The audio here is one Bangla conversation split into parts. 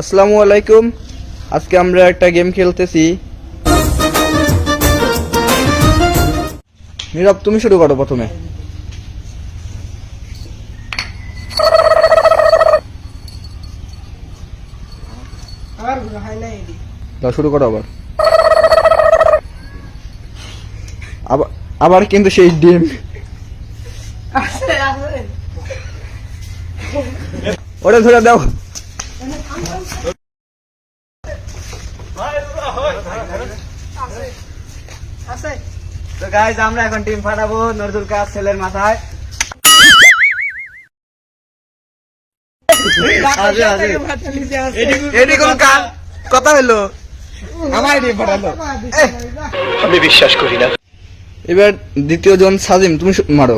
আসসালামু আলাইকুম। আজকে আমরা একটা গেম খেলতেছি। নীরব তুমি শুরু করো প্রথমে। দাও শুরু করো আবার। আবার আবার কিন্তু সেই ডিম। ওটা ধরে দাও। তো গাইজ আমরা এখন টিম ফাটাবো নজরুল কাজ ছেলের মাথায়। আছে, আছে। এটি কোন কাজ? কথা হলো? আমার টিম ফাটালো। এবার দ্বিতীয় জন সাজিম তুমি মারো।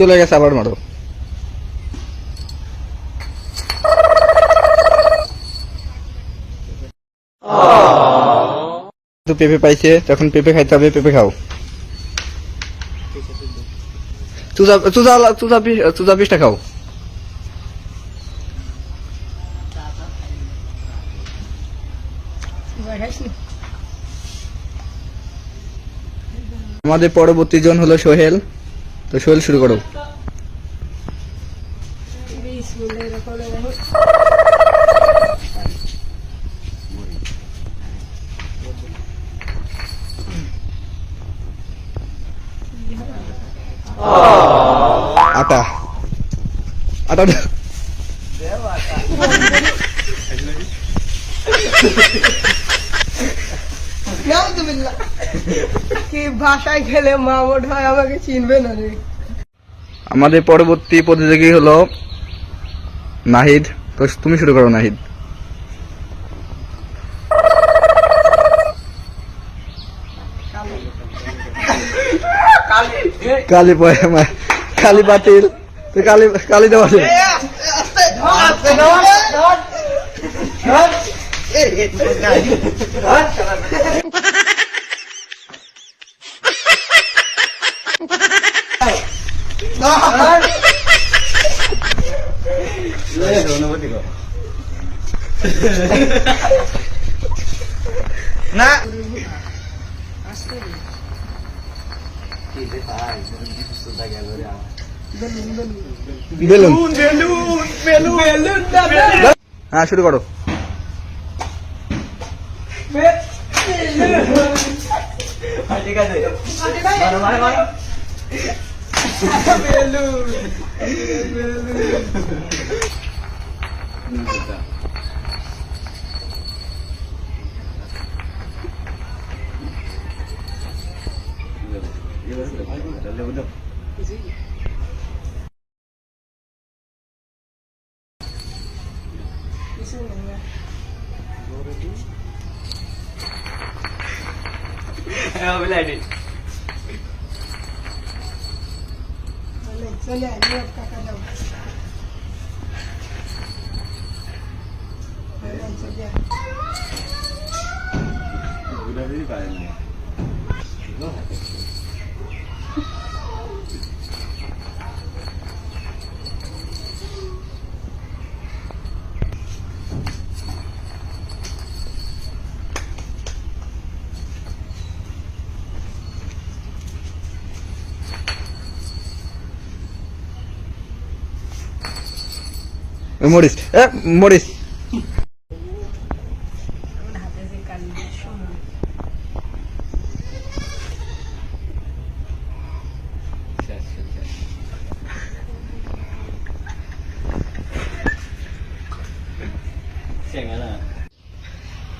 চলে গেছে আবার মারো। তো পেঁপে পাইছে তখন পেঁপে খাইতে হবে পেঁপে খাও। পিসটা খাও। আমাদের পরবর্তী জন হলো সোহেল। তো সোহেল শুরু করো আটা আটা দাও। কি ভাষায় খেলে মামুড হয় আমাকে চিনবে না রে? আমাদের পরবর্তী প্রতিযোগী হলো নাহিদ। তো তুমি শুরু করো নাহিদ। কালি পয়মা কালি বাতিল। তো কালি কালি দেওয়া আছে। না বেলুন বেলুন বেলুন বেলুন হ্যাঁ শুরু করো। ঠিক আছে। মারো মারো চলে আয় নিয়োগ কাকা যাও চলে আয়। মরিস এ মরিস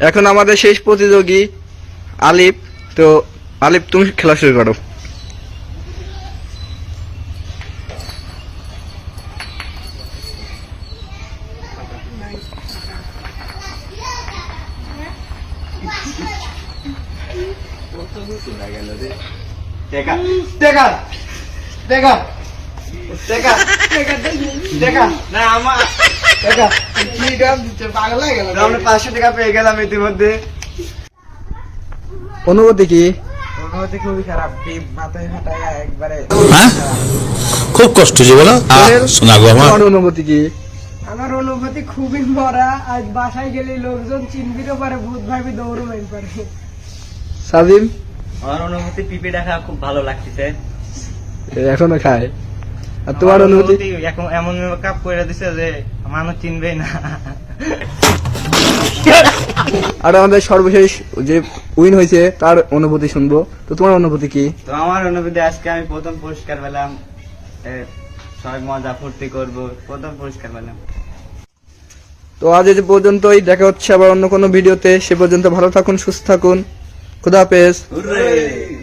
এখন আমাদের শেষ প্রতিযোগী আলিফ। তো আলিফ তুমি খেলা শুরু করো। টেকা টেকা টেকা টেকা টেকা না আমার কি দাম দিচ্ছে? পাগল হয়ে গেল আমরা পাঁচশো টাকা পেয়ে গেলাম ইতিমধ্যে। অনুভূতি কি? অনুভূতি খুবই খারাপ। ডিম মাথায় ফাটায় একবারে। হ্যাঁ? খুব কষ্ট যে বলো। শোনা গো আমার। অনুভূতি কি? আমার অনুভূতি খুবই মরা আজ বাসায় গেলে লোকজন চিনবিরও পারে ভূত ভাবি দৌড় পারে। সাজিম? আমার অনুভূতি পিপি দেখা খুব ভালো লাগতেছে। এখনও খায়? আর তোমার অনুভূতি? এখন এমন কাপ করে দিছে যে মানুষ চিনবেই না। আর আমাদের সর্বশেষ যে উইন হয়েছে তার অনুভূতি শুনব। তো তোমার অনুভূতি কি? তো আমার অনুভূতি আজকে আমি প্রথম পুরস্কার পেলাম সবাই মজা ফুর্তি করব প্রথম পুরস্কার পেলাম। তো আজ এই পর্যন্তই দেখা হচ্ছে আবার অন্য কোনো ভিডিওতে। সে পর্যন্ত ভালো থাকুন সুস্থ থাকুন। Kuda Hurray!